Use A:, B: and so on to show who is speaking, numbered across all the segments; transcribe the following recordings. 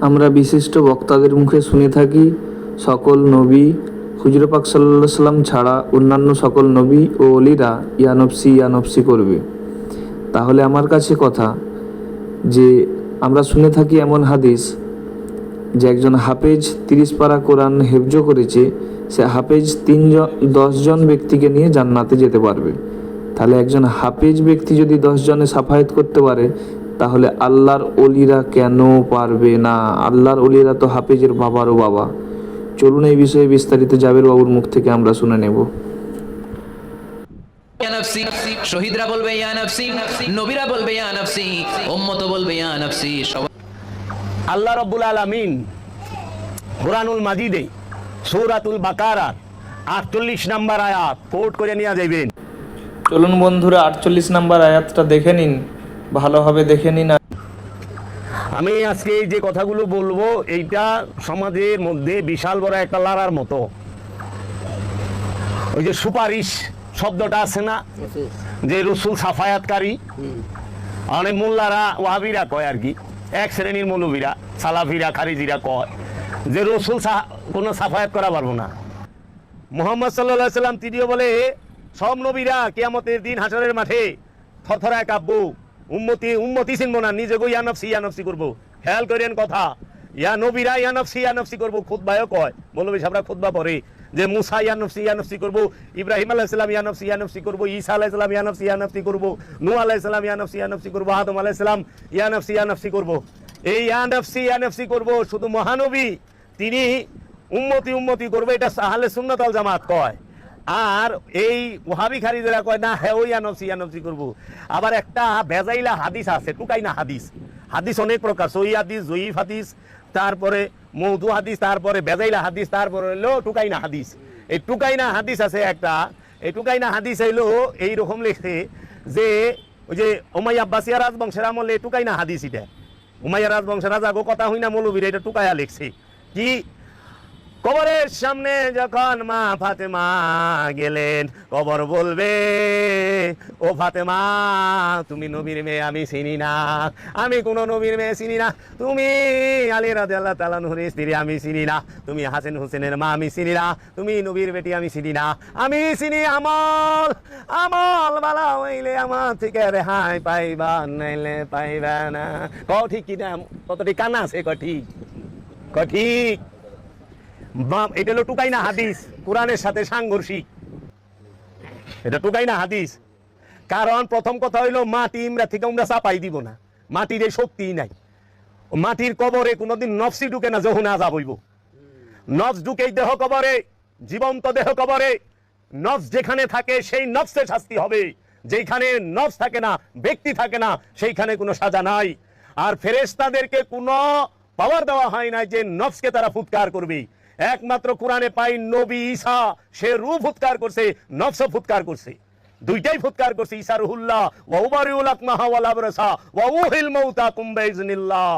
A: আমরা বিশিষ্ট বক্তাদের মুখে শুনে থাকি, সকল নবী, হুজুর পাক সাল্লাহ সাল্লাম ছাড়া অন্যান্য সকল নবী ও অলিরা ইয়ানফসি ইয়ানফসি করবে। তাহলে আমার কাছে কথা যে আমরা শুনে থাকি এমন হাদিস যে একজন হাফেজ তিরিশ পারা কোরআন হেফজ করেছে, সে হাফেজ তিনজন দশজন ব্যক্তিকে নিয়ে জান্নাতে যেতে পারবে। তাহলে একজন হাফেজ ব্যক্তি যদি দশজনে সাফায়াত করতে পারে তাহলে আল্লাহর অলিরা কেন পারবে না? আল্লাহর অলিরা তো হাফেজের বাবারও বাবা। চলুন এই বিষয়ে বিস্তারিত জাবের বাবুর মুখ থেকে আমরা শুনে নেব।
B: ইয়া নফসি শহীদরা বলবে ইয়া নফসি নবীরা বলবে ইয়া নফসি উম্মত বলবে ইয়া নফসি সবাই
C: আল্লাহ রব্বুল আলমিন কোরআনুল মাজিদে সৌরাতুল বাকারার আটচল্লিশ নাম্বার আয়াত কোট করে নিয়ে যাইবেন।
A: চলুন বন্ধুরা আটচল্লিশ নাম্বার আয়াতটা দেখে নিন। ভালোভাবে দেখে নিন
C: আমি আজকে এই যে কথাগুলো বলব, এইটা সমাজের মধ্যে বিশাল বড় একটা লারার মতো। ওই যে সুপারিশ শব্দটা আছে না? যে রসুল সাফায়াতকারী অনেক মোল্লারা ওয়াহাবিরা কয় আর কি, এক শ্রেণির মৌলবীরা, সালাফিরা, খারিজিরা কয় যে রসুল কোনো সাফায়াত করা পারব না। মোহাম্মদ সাল্লাহ সাল্লাম তিনিও বলে, সব নবীরা কিয়ামতের দিন হাসরের মাঠে থরথরায় কাব্বু উম্মতি উম্মতি চিনবো না, নিজে গো ইয়ানফসি ইয়ানফসি করব। খেয়াল করেন কথা। ইয়া নবীরা ইয়ানফসি ইয়ানফসি করব খুদ্বায়ও কয়। মৌলবী সাহেবরা খুদ্া পরে যে মুসা ইয়ানফসি ইয়ানফসি করব, ইব্রাহিম আলাহ ইসলাম ইয়ানফসি ইয়ানফসি করব, ঈসা আলাহ ইসলাম ইয়ানফসি ইয়ানফসি করব নু আলাহ ইসলাম ইয়ানফসি ইয়ানফসি করব, আদম আলাহ ইসলাম ইয়ানফসি ইয়ানফসি করব। এই ইয়ানফসি ইয়ানফসি করব শুধু মহানবী, তিনি উম্মতি উম্মতি করবে, এটা সাহালে সুন্নতল জামাত কয়। আর এই ওহাবি খারিজেরা কয়, না হ্যাঁ ওই আনবসি আনবসি করব। আবার একটা বেজাইলা হাদিস আছে টুকাই না হাদিস। হাদিস অনেক প্রকার সই হাদিস, জয়ীফ হাদিস, তারপরে মৌদু হাদিস, তারপরে বেজাইলা হাদিস, তারপরে হলো টুকাইনা হাদিস। এই টুকাইনা হাদিস আছে একটা, এই টুকাইনা হাদিস হইল এইরকম লেখে যে, ওই যে ওমাই আব্বাসিয়া রাজবংশের আমলে টুকাইনা হাদিস এটা। উমাইয়া রাজবংশের রাজা গো, কথা হই না মৌলবীর, এটা টুকাইয়া লিখছে। কি কবরের সামনে যখন মা ফাতেমা গেলেন, কবর বলবে, ও ফাতেমা, তুমি নবীর মেয়ে, আমি চিনি না। আমি কোনো নবীর মেয়ে চিনি না। তুমি আলী রাজে আল্লাহ তালানহুর স্ত্রী, আমি চিনি না। তুমি হাসেন হোসেনের মা, আমি চিনি না। তুমি নবীর বেটি, আমি চিনি না। আমি চিনি আমল। আমল বালা হইলে আমার থেকে রেহাই পাইবা, নাইলে পাইবা না। ক ঠিক কিনা কতটি কানা আছে? ক ঠিক। ক ঠিক। এটা হলো টুকাই না হাদিস। কোরআনের সাথে সাংঘর্ষিক। এটা টুকাই না হাদিস। কারণ প্রথম কথা হইল, মাটি ইমরা থেকে আমরা চাপাই দিব না। মাটির এই শক্তিই নাই। মাটির কবরে কোনোদিন নফসি ঢুকে না, যখন আজাব হইব। নফস ঢুকেই দেহ কবরে, জীবন্ত দেহ কবরে, নফস যেখানে থাকে, সেই নফসের শাস্তি হবে। যেখানে নফস থাকে না, ব্যক্তি থাকে না, সেইখানে কোনো সাজা নাই। আর ফেরেশতাদেরকে কোনো পাওয়ার দেওয়া হয় না যে নফসকে তারা ফুৎকার করবে। একমাত্র কোরআনে পাই নবী ঈসা। সে রু ফুৎকার করছে, নফস ফুৎকার করছে। দুইটাই ফুৎকার করছে, ঈসা রুহুল্লাহ, ওয়া উবারিউল আকমাহা ওয়াল আবরাসা, ওয়া উহিল মাউতা কুম বিইজনিল্লাহ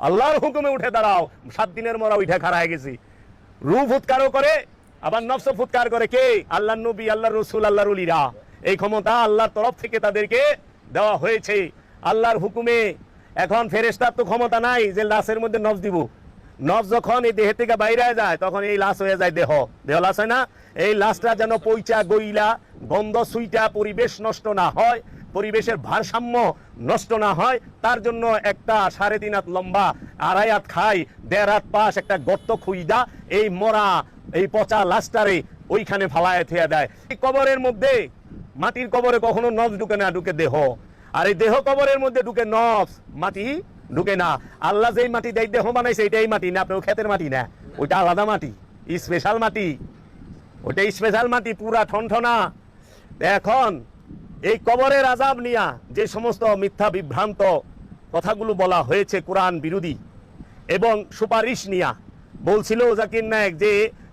C: আল্লাহর হুকুমে উঠে দাঁড়াও, সাত দিনের মরা উঠে খাড়ায় গেছি। রু ফুৎকারও করে, আবার নফস ফুৎকার করে কে? আল্লাহ নবী আল্লাহ রসুল, আল্লাহর উলিরা এই ক্ষমতা আল্লাহর তরফ থেকে তাদেরকে দেওয়া হয়েছে। আল্লাহর হুকুমে, এখন ফেরেস্তার তো ক্ষমতা নাই যে লাশের মধ্যে নফস দিব। নফস যখন এই দেহ থেকে বাইরে যায়, তখন এই লাশ হয়ে যায় দেহ। দেহ লাশ হয় না? এই লাশটা যেন পইচা গইলা, গন্ধ সুইটা, পরিবেশ নষ্ট না হয়, পরিবেশের ভারসাম্য নষ্ট না হয়, তার জন্য একটা সাড়ে তিন হাত লম্বা, আড়াই হাত খাই, দেড় হাত পাশ একটা গর্ত খুইদা, এই মরা, এই পচা লাশটারে ওইখানে ফালায় থেয়া দেয়। এই কবরের মধ্যে, মাটির কবরে কখনো নফ ঢুকে না, ঢুকে দেহ। আর এই দেহ কবরের মধ্যে ঢুকে নফ, মাটি ঢুকে না। আল্লাহ যেই মাটি দেয়, দেহ বানাইছে এটাই মাটি না, আপনার ক্ষেতের মাটি না। ওইটা আলাদা মাটি স্পেশাল মাটি। ওটা স্পেশাল মাটি, পুরা ঠনঠনা। এখন এই কবরের আজাব নিয়া যে সমস্ত মিথ্যা বিভ্রান্ত কথাগুলো বলা হয়েছে কোরআন বিরোধী এবং সুপারিশ নিয়া, বলছিল জাকির নায়ক যে,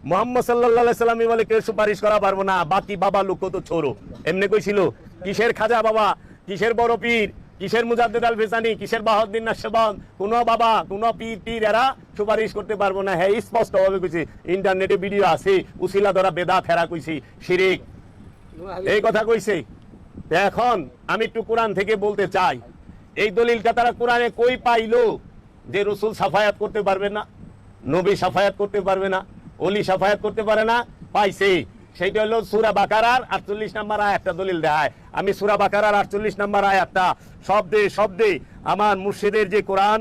C: মোহাম্মদ সাল্লাহ সাল্লামী বলে কেউ সুপারিশ করা পারব না, বাকি বাবা লোক তো ছোড়ো। এমনি কইছিল, কিসের খাজা বাবা? কিসের বড় পীর? কিসের মুজাদ্দিদ আল ফিসানি? কিসের বাহাউদ্দিন নাশবান কোন বাবা, কোন পীর টির এরা সুপারিশ করতে পারব না। হ্যাঁ স্পষ্ট ভাবে কইছি, ইন্টারনেটে ভিডিও আছে, উসিলা ধরা বেদা ফেরা কইছি, শিরিক। এই কথা কইছে। এখন আমি একটু কোরআন থেকে বলতে চাই। এই দলিলটা তারা কোরআনে কই পাইলো যে রসুল সাফায়াত করতে পারবে না? নবী সাফায়াত করতে পারবে না? অলি সাফায়াত করতে পারে না? পাইছে। সেইটা হলো সুরা বাকারার আটচল্লিশ নাম্বার আয়াতটা দলিল দেয় আমি সুরা বাকারার আটচল্লিশ নাম্বার আয়াতটা শব্দে শব্দে আমার মুর্শিদের যে কোরআন,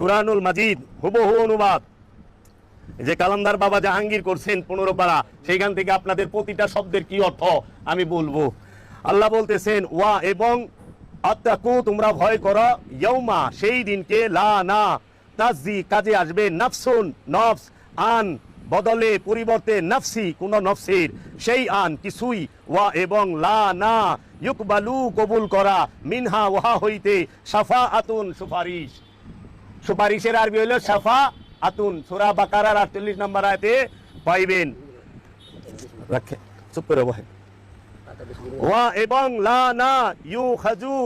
C: কোরআনুল মাজিদ, হুবহু অনুবাদ, যে কালান্দার বাবা জাহাঙ্গীর করছেন পনেরো পাড়া সেইখান থেকে আপনাদের প্রতিটা শব্দের কি অর্থ আমি বলব। আল্লাহ বলতেছেন, ওয়া এবং আত্মাকু, তোমরা ভয় করো ইয়ৌমা সেই দিনকে লা না তাজি কাজে আসবে, নাফসুন, নফস, আন বদলে পরিবর্তে নফসি, কোন নফসির সেই আন কিছুই, ওয়া এবং লা না ইউকবালু কবুল করা, মিনহা ওহা হইতে সাফা আতুন সুপারিশ। সুপারিশের আরবি হইল সাফা আতুন সুরা বাকারার আটচল্লিশ নম্বর আয়তে পাইবেন। রাখে, চুপ করে বহে ওয়া এবং লা না ইউ খাজু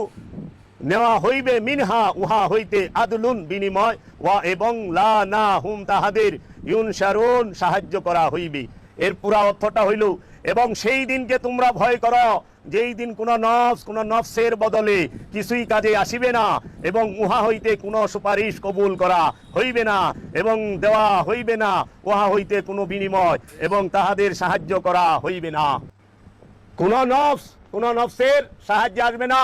C: নেওয়া হইবে মিনহা, উহা হইতে আদলুন বিনিময়, ওয়া এবং লা না হুম তাহাদের ইউন সারুন সাহায্য করা হইবে। এর পুরা অর্থটা হইল, এবং সেই দিনকে তোমরা ভয় করো, যেই দিন কোন নফস, কোন নফসের বদলে কিছুই কাজে আসিবে না, এবং উহা হইতে কোনো সুপারিশ কবুল করা হইবে না, এবং দেওয়া হইবে না, উহা হইতে কোনো বিনিময়, এবং তাহাদের সাহায্য করা হইবে না। কোন নফস, কোন নফসের সাহায্য আসবে না,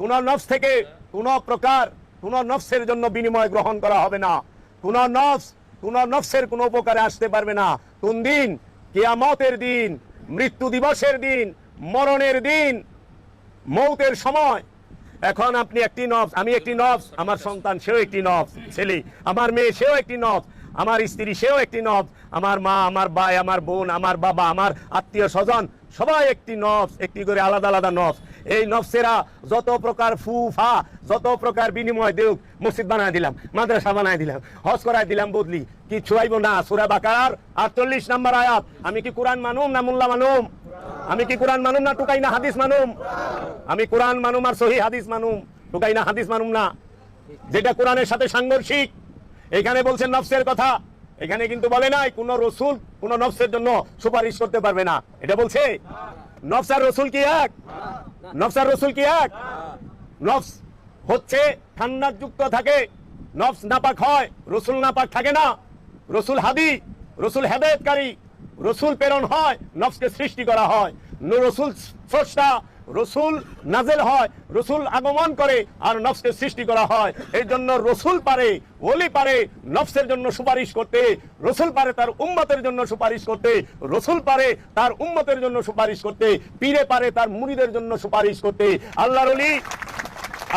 C: কোন নফস থেকে কোন প্রকার, কোন নফসের জন্য বিনিময় গ্রহণ করা হবে না, কোন নফস কোন নফসের কোনো উপকারে আসতে পারবে না। কোন দিন কেয়ামতের দিন, মৃত্যু দিবসের দিন, মরণের দিন, মৌতের সময়। এখন আপনি একটি নফস, আমি একটি নফস, আমার সন্তান সেও একটি নফস, ছেলে, আমার মেয়ে সেও একটি নফস, আমার স্ত্রী সেও একটি নফস, আমার মা, আমার ভাই, আমার বোন, আমার বাবা, আমার আত্মীয় স্বজন, সবাই একটি নফস, একটি করে আলাদা আলাদা নফস। এই নফসেরা যত প্রকার ফু ফা যত প্রকার বিনিময় দেউক, মসজিদ বানায় দিলাম, মাদ্রাসা বানায় দিলাম, হজ করাই দিলাম বদলি, কি ছুয়াইব না? সুরা বাকার আটচল্লিশ নাম্বার আয়াত। আমি কি কোরআন মানুম না মোল্লা মানুম? আমি কি কোরআন মানুম না টুকাই না হাদিস মানুম? আমি কোরআন মানুম আর সহি হাদিস মানুম, টুকাই না হাদিস মানুম না। যেটা কোরআনের সাথে সাংঘর্ষিক। এখানে বলছেন নফসের কথা। এখানে কিন্তু বলে নাই, কোন রসুল কোন নফসের জন্য সুপারিশ করতে পারবে না। এটা বলছে? নফসার রসুল কি এক? নফস আর রসুল কি এক? নফস হচ্ছে ঠান্ডার যুক্ত থাকে, নফস নাপাক হয়, রসুল নাপাক থাকে না। রসুল হাদি, রসুল হেদায়তকারী, রসুল প্রেরণ হয়, নফসকে সৃষ্টি করা হয়। রসুল স্রষ্টা রসুল নাজেল হয়, রসুল আগমন করে আর নফসকে সৃষ্টি করা হয়। এই জন্য রসুল পারে, ওলি পারে নফসের জন্য সুপারিশ করতে, রসুল পারে তার উম্মতের জন্য সুপারিশ করতে, রসুল পারে তার উম্মতের জন্য সুপারিশ করতে, পীরে পারে তার মুড়িদের জন্য সুপারিশ করতে। আল্লাহর অলি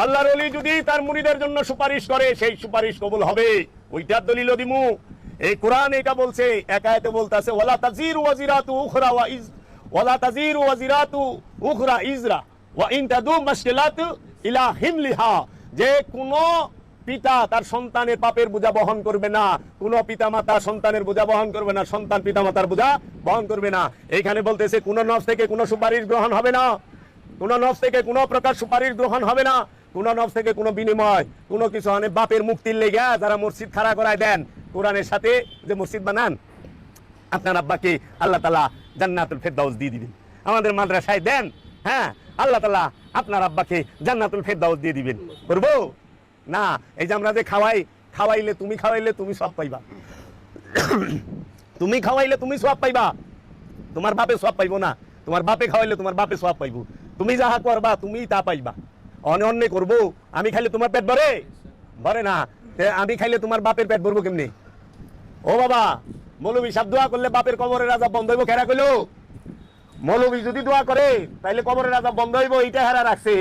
C: আল্লাহর অলি যদি তার মুড়িদের জন্য সুপারিশ করে, সেই সুপারিশ কবুল হবে। ওইটার দলিল দিমু। এই কোরআন এটা বলছে একায়তে বলতেছে, ওয়ালা তাজির ওয়াজিরাতু উখরা ওয়া ওয়ালা তাজির ওয়াজিরাতু উখরা ইজরা ওয়া ইন তাদু মাশকিলাত ইলা যে কোন পিতা তার সন্তানের পাপের বোঝা বহন করবে না। কোন পিতা মাতা সন্তানের বোঝা বহন করবে না। সন্তান পিতা মাতার বোঝা বহন করবে না। এইখানে বলতেছে, কোন নফস থেকে কোন সুপারিশ গ্রহণ হবে না। কোন নফস থেকে কোন প্রকার সুপারিশ গ্রহণ হবে না। কোন নফস থেকে কোনো বিনিময়, কোনো কিছু মানে বাপের মুক্তির লেগে যারা মসজিদ খাড়া করায় দেন। কোরআনের সাথে যে মসজিদ বানান আপনার আব্বাকে আল্লাহ তালা জান্নাতুল ফেরদাউস দিয়ে দিবেন। আমাদের মাদ্রাসায় দেন হ্যাঁ আল্লাহ তালা আপনার আব্বাকে জান্নাতুল ফেরদাউস দিয়ে দিবেন। করব? না, এই যে আমরা যে খাওয়াই, খাওয়াইলে তুমি খাওয়াইলে তুমি সব পাইবা। তুমি খাওয়াইলে তুমি সব পাইবা। তোমার বাপে সব পাইবো না। তোমার বাপে খাওয়াইলে তোমার বাপে সব পাইবো। তুমি যাহা করবা তুমি তা পাইবা। অনে অন্য করব। আমি খাইলে তোমার পেট ভরে? ভরে না। আমি খাইলে তোমার বাপের পেট ভরবো কেমনি? ও বাবা মৌলবী সাহেব দোয়া করলে বাপের কবরের রাজা বন্ধ হইব খেরা কইলো? মৌলবী যদি দোয়া করে, তাইলে কবরের রাজা বন্ধ হইব এইটা হেরা রাখছে।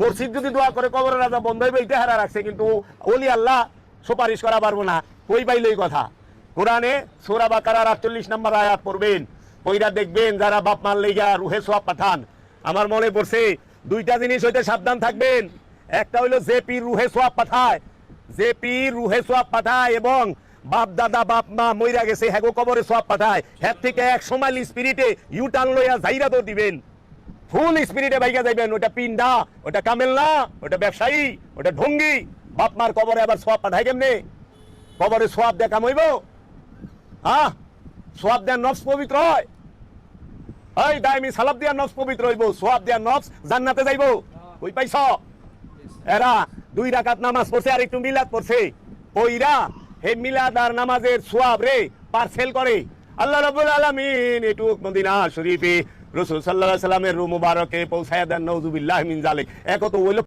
C: মসজিদ যদি দোয়া করে, কবরের রাজা বন্ধ হইব এইটা হেরা রাখছে, কিন্তু ওলি আল্লাহ সুপারিশ করা পারব না। কই পাইলো এই কথা? কোরআনে সোরা বাকারার আটচল্লিশ নম্বর আয়াত পড়বেন। ওইরা দেখবেন, যারা বাপ মার লেগা রুহে সোয়াব পাঠান, আমার মনে পড়ছে, দুইটা জিনিস হইতে সাবধান থাকবেন। একটা হইল জেপি রুহে সোয়াব পাঠায় জেপি রুহে সোয়াব পাঠায় এবং বাপ দাদা, বাপ মা মইরা গেছে, হ্যাগো কবরে সোয়াব পাঠায়। হ্যাঁ থেকে এক সময় স্পিরিটে ইউটার্ন লইয়া যাইরা তো দিবেন। ফুল স্পিরিটে বাইকা যাইবেন, ওটা পিন্ডা ওটা কামেল না ওটা ব্যবসায়ী, ওটা ঢঙ্গি। বাপ মার কবরে আবার সোয়াব পাঠায় কেমনে? কবরে সোয়াব দেয়া কাম হইব? হ্যাঁ সোয়াব দেয়া নফস পবিত্র হয়। এই দাইমি সালাব দিয়া নফস পবিত্র হইব সোয়াব দিয়া নফস জান্নাতে যাইব। কই পাইছ? এরা দুই রাকাত নামাজ পড়ছে, আর একটু মিলাদ পড়ছে। ওইরা হে মিলাদার নামাজের সোয়াব রে পার্সেল করে। আল্লাহ রবুল আলমিন এটু মদিনা শরীফে রসুল সাল্লাহ সাল্লামের মুবারকে পৌঁছায়া দেন নজুবিল্লাহ মিন জালিক এক তো ওইলো